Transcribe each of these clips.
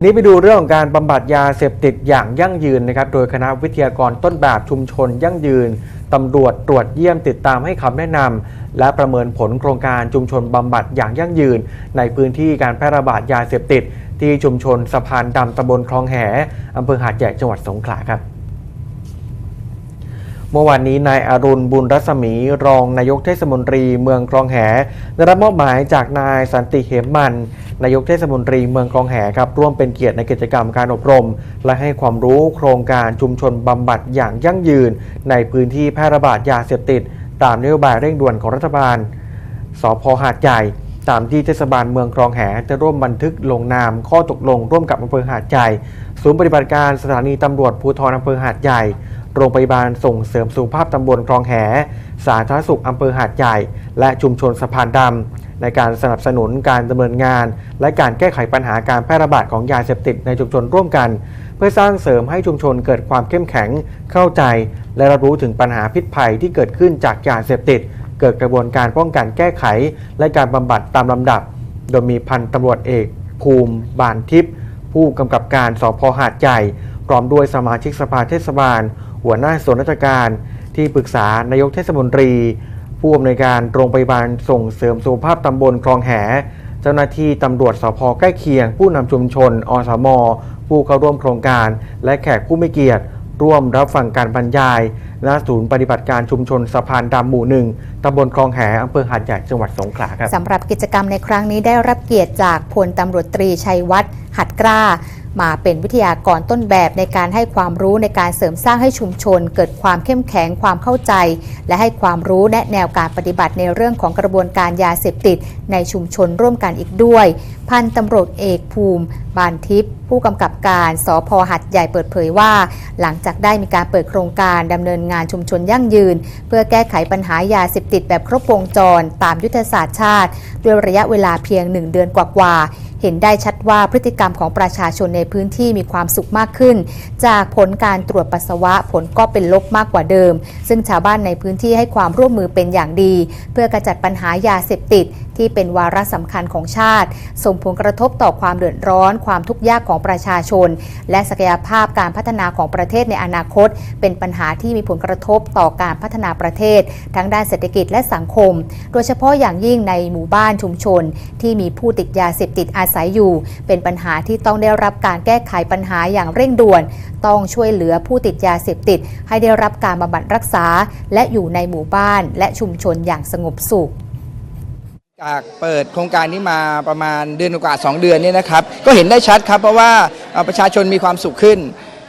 นี้ไปดูเรื่องของการบำบัดยาเสพติดอย่างยั่งยืนนะครับ โดยคณะวิทยากรต้นแบบชุมชนยั่งยืนตำรวจตรวจเยี่ยมติดตามให้คำแนะนำและประเมินผลโครงการชุมชนบำบัดอย่างยั่งยืน ในพื้นที่การแพร่ระบาดยาเสพติด ที่ชุมชนสะพานดำตำบลคลองแหอำเภอหาดใหญ่จังหวัดสงขลาครับ เมื่อวานนี้นายอรุณบุญรัศมี รองนายกเทศมนตรีเมืองคลองแหได้รับมอบหมายจากนายสันติเหมมันนายกเทศมนตรีเมืองคลองแหครับร่วมเป็นเกียรติในกิจกรรมการอบรม และให้ความรู้โครงการชุมชนบำบัดอย่างยั่งยืน ในพื้นที่แพร่ระบาดยาเสพติด ตามนโยบายเร่งด่วนของรัฐบาลสพหาดใหญ่ตามที่เทศบาลเมืองคลองแหจะร่วมบันทึกลงนามข้อตกลงร่วมกับอำเภอหาดใหญ่ศูนย์ปฏิบัติการสถานีตำรวจภูธรอำเภอหาดใหญ่ โรงพยาบาลส่งเสริมสุขภาพตำบลคลองแห สาธารณสุขอำเภอหาดใหญ่ และชุมชนสะพานดำในการสนับสนุนการดำเนินงาน และการแก้ไขปัญหาการแพร่ระบาดของยาเสพติดในชุมชนร่วมกัน เพื่อสร้างเสริมให้ชุมชนเกิดความเข้มแข็ง เข้าใจ และรับรู้ถึงปัญหาพิษภัยที่เกิดขึ้นจากยาเสพติด เกิดกระบวนการป้องกันแก้ไข และการบำบัดตามลำดับ โดยมีพันตำรวจเอก ภูมิ บานทิพย์ผู้กำกับการสพหาดใหญ่พร้อมด้วยสมาชิกสภาเทศบาล หัวหน้าส่วนราชการที่ปรึกษานายกเทศมนตรี ผู้อำนวยการโรงพยาบาลส่งเสริมสุขภาพตำบลคลองแห เจ้าหน้าที่ตำรวจสพใกล้เคียง ผู้นำชุมชน อสม ผู้เข้าร่วมโครงการ และแขกผู้มีเกียรติ ร่วมรับฟังการบรรยายณศูนย์ปฏิบัติการชุมชนสะพานดำหมู่หนึ่งตำบลคลองแหอำเภอหาดใหญ่จังหวัดสงขลาครับสำหรับกิจกรรมในครั้งนี้ได้รับเกียรติจากพลตำรวจตรีชัยวัฒน์หัดกล้า มาเป็นวิทยากรต้นแบบในการให้ความรู้ในการเสริมสร้างให้ชุมชน เกิดความเข้มแข็งความเข้าใจ และให้ความรู้แนะแนวการปฏิบัติในเรื่องของกระบวนการยาเสพติด ในชุมชนร่วมกันอีกด้วย พันตำรวจเอกภูมิ บานทิพย์ผู้กำกับการสพหัดใหญ่เปิดเผยว่า หลังจากได้มีการเปิดโครงการดำเนินงานชุมชนยั่งยืน เพื่อแก้ไขปัญหายาเสพติดแบบครบวงจร ตามยุทธศาสตร์ชาติ ด้วยระยะเวลาเพียง 1 เดือนกว่าๆ เห็นได้ชัดว่าพฤติกรรมของประชาชนในพื้นที่มีความสุขมากขึ้น จากผลการตรวจปัสสาวะผลก็เป็นลบมากกว่าเดิม ซึ่งชาวบ้านในพื้นที่ให้ความร่วมมือเป็นอย่างดี เพื่อกระจัดปัญหายาเสพติดที่เป็นวาระสำคัญของชาติ ส่งผลกระทบต่อความเดือดร้อน ความทุกข์ยากของประชาชน และศักยภาพการพัฒนาของประเทศในอนาคต เป็นปัญหาที่มีผลกระทบต่อการพัฒนาประเทศ ทั้งด้านเศรษฐกิจและสังคม โดยเฉพาะอย่างยิ่งในหมู่บ้านชุมชน ที่มีผู้ติดยาเสพติดอาศัยอยู่ เป็นปัญหาที่ต้องได้รับการแก้ไขปัญหาอย่างเร่งด่วน ต้องช่วยเหลือผู้ติดยาเสพติด ให้ได้รับการบำบัดรักษา และอยู่ในหมู่บ้านและชุมชนอย่างสงบสุขจากเปิดโครงการนี้มาประมาณเดือนกว่า 2 เดือนเนี่ยนะครับ ก็เห็นได้ชัดครับเพราะว่าประชาชนมีความสุขขึ้น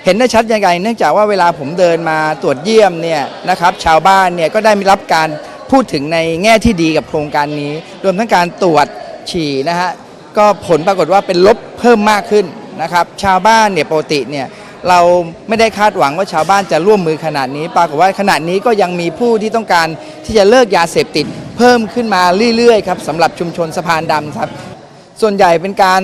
เห็นได้ชัดยังไง เนื่องจากว่าเวลาผมเดินมาตรวจเยี่ยมเนี่ยนะครับ ชาวบ้านเนี่ยก็ได้มีรับการพูดถึงในแง่ที่ดีกับโครงการนี้ รวมทั้งการตรวจฉี่นะฮะ ก็ผลปรากฏว่าเป็นลบเพิ่มมากขึ้นนะครับ ชาวบ้านเนี่ยปกติเนี่ยเราไม่ได้คาดหวังว่าชาวบ้านจะร่วมมือขนาดนี้ ปรากฏว่าขณะนี้ก็ยังมีผู้ที่ต้องการที่จะเลิกยาเสพติด เพิ่มขึ้นมาเรื่อยๆครับสำหรับชุมชนสะพานดำครับส่วนใหญ่เป็นการ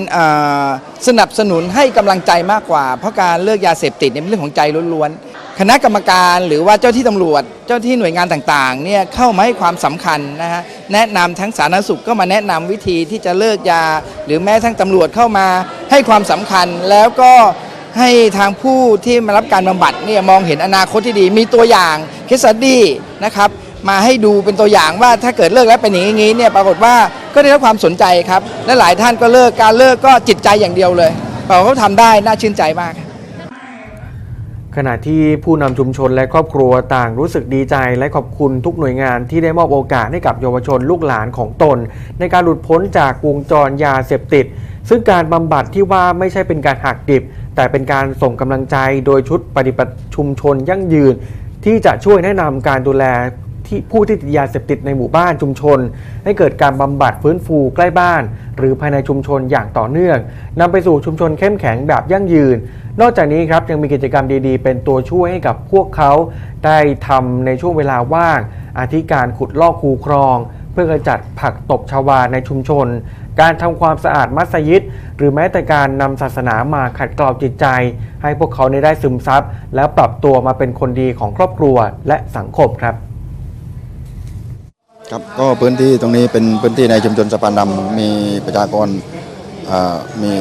สนับสนุนให้กำลังใจมากกว่า เพราะการเลิกยาเสพติดเนี่ยเป็นเรื่องของใจล้วนๆ คณะกรรมการหรือว่าเจ้าที่ตำรวจ เจ้าที่หน่วยงานต่างๆเนี่ยเข้ามาให้ความสำคัญนะฮะแนะนำทั้งสาธารณสุขก็มาแนะนำวิธีที่จะเลิกยา หรือแม้ทั้งตำรวจเข้ามาให้ความสำคัญแล้วก็ให้ทางผู้ที่มารับการบำบัดเนี่ยมองเห็นอนาคตที่ดีมีตัวอย่างเคสดี้นะครับมาให้ดูเป็นตัวอย่างว่าถ้าเกิดเลิกแล้วเป็นอย่างนี้เนี่ยปรากฏว่าก็ได้รับความสนใจครับและหลายท่านก็เลิกการเลิกก็จิตใจอย่างเดียวเลยปรากฏเขาทำได้น่าชื่นใจมาก ขณะที่ผู้นำชุมชนและครอบครัวต่างรู้สึกดีใจ และขอบคุณทุกหน่วยงานที่ได้มอบโอกาสให้กับเยาวชนลูกหลานของตน ในการหลุดพ้นจากวงจรยาเสพติด ซึ่งการบำบัดที่ว่าไม่ใช่เป็นการหักดิบ แต่เป็นการส่งกำลังใจโดยชุดปฏิบัติชุมชนยั่งยืน ที่จะช่วยแนะนำการดูแลที่ผู้ที่ติดยาเสพติดในหมู่บ้านชุมชน ให้เกิดการบำบัดฟื้นฟูใกล้บ้าน หรือภายในชุมชนอย่างต่อเนื่องนำไปสู่ชุมชนเข้มแข็งแบบยั่งยืน นอกจากนี้ครับยังมีกิจกรรมดีๆ เป็นตัวช่วยให้กับพวกเขาได้ทำในช่วงเวลาว่าง อาทิการขุดลอกคูคลอง เพื่อกระจัดผักตบชาวาในชุมชน การทำความสะอาดมัสยิด หรือแม้แต่การนำศาสนามาขัดเกลาจิตใจ ให้พวกเขาได้ซึมซับ และปรับตัวมาเป็นคนดีของครอบครัวและสังคมครับครับก็พื้นที่ตรงนี้เป็นพื้นที่ในชุมชนสะพานดำมีประชากรอ่ามี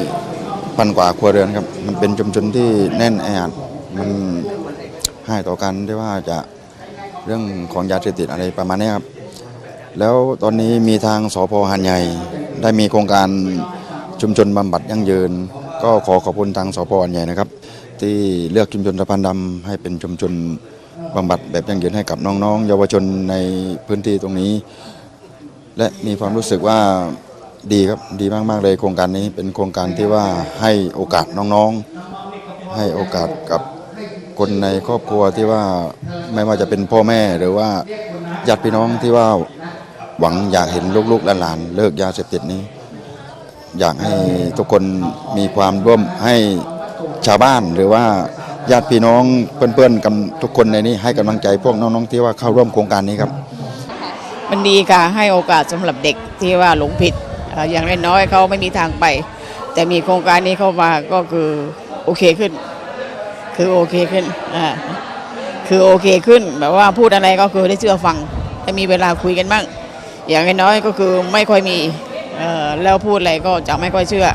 พันกว่าครัวเรือนครับ มันเป็นชุมชนที่แน่นแออัดมันให้ต่อกันที่ว่าจะเรื่องของยาเสพติดอะไรประมาณนี้ครับ แล้วตอนนี้มีทางสพหันใหญ่ ได้มีโครงการชุมชนบำบัดยั่งยืน ก็ขอขอบคุณทางสพหันใหญ่นะครับ ที่เลือกชุมชนสะพานดำให้เป็นชุมชนบำบัดแบบยั่งยืนให้กับน้องๆ เยาวชนในพื้นที่ตรงนี้ และมีความรู้สึกว่า ดีครับดีมากๆเลยโครงการนี้เป็นโครงการที่ว่าให้โอกาสน้องๆ ให้โอกาสกับคนในครอบครัวที่ว่าไม่ว่าจะเป็นพ่อแม่หรือว่าญาติพี่น้องที่ว่าหวังอยากเห็นลูกๆหลานๆเลิกยาเสพติดนี้ อยากให้ทุกคนมีความร่วมให้ชาวบ้านหรือว่าญาติพี่น้องเพื่อนๆกันทุกคนในนี้ให้กำลังใจพวกน้องๆที่ว่าเข้าร่วมโครงการนี้ครับ มันดีค่ะให้โอกาสสำหรับเด็กที่ว่าหลงผิด อย่างน้อยๆเขาไม่มีทางไป แต่มีโครงการนี้เข้ามาก็คือโอเคขึ้น คือโอเคขึ้นอ่าคือโอเคขึ้นแบบว่าพูดอะไรก็คือได้เชื่อฟังได้มีเวลาคุยกันบ้าง อย่างน้อยก็คือไม่ค่อยมีแล้วพูดอะไรก็จะไม่ค่อยเชื่อ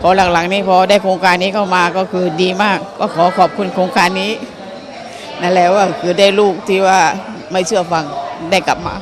พอหลังๆนี้พอได้โครงการนี้เข้ามาก็คือดีมาก ก็ขอขอบคุณโครงการนี้นั่นแหละว่าคือได้ลูกที่ว่าไม่เชื่อฟังได้กลับมา